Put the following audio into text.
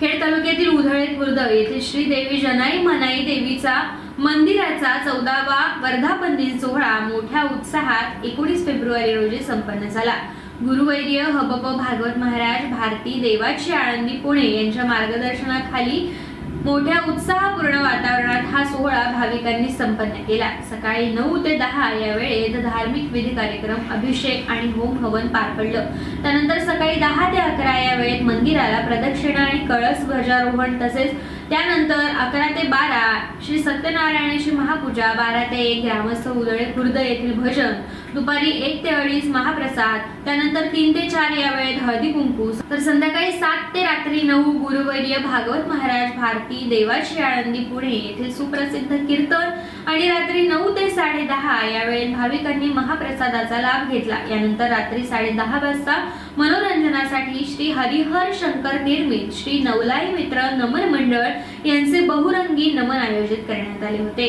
खेड तालुक्यातील उधळे खुर्द येथे श्री देवी जनाई मनाई देवीचा मंदिराचा चौदावा वर्धापन दिन सोहळा मोठ्या उत्साहात एकोणीस फेब्रुवारी रोजी संपन्न झाला. गुरुवैर्य हबप भागवत महाराज भारती देवाची आळंदी पुणे यांच्या मार्गदर्शनाखाली मोठ्या उत्साहपूर्ण वातावरणात हा सोहळा भाविकांनी संपन्न केला. सकाळी नऊ ते दहा या वेळेत धार्मिक विधी कार्यक्रम अभिषेक आणि होम हवन पार पडलं. त्यानंतर सकाळी दहा ते अकरा या वेळेत मंदिराला प्रदक्षिणा आणि कळस ध्वजारोहण तसेच त्यानंतर अकरा ते बारा श्री सत्यनारायणाची महापूजा बारा ते एक ग्रामस्थ उदळे खुर्द येथील भजन दुपारी एक ते अडीच महाप्रसाद त्यानंतर तीन ते चार या वेळेत हळदी कुंकू. तर संध्याकाळी सात ते रात्री नऊ गुरुवर्य भागवत महाराज भारती देवाची आळंदी पुणे येथील सुप्रसिद्ध कीर्तन आणि रात्री नऊ ते साडे दहा या वेळेत भाविकांनी महाप्रसादाचा लाभ घेतला. यानंतर रात्री साडे दहा वाजता मनोरंजनासाठी श्री हरिहर शंकर निर्मित श्री नवलाई मित्र नमन मंडळ यांचे बहुरंगी नमन आयोजित करण्यात आले होते.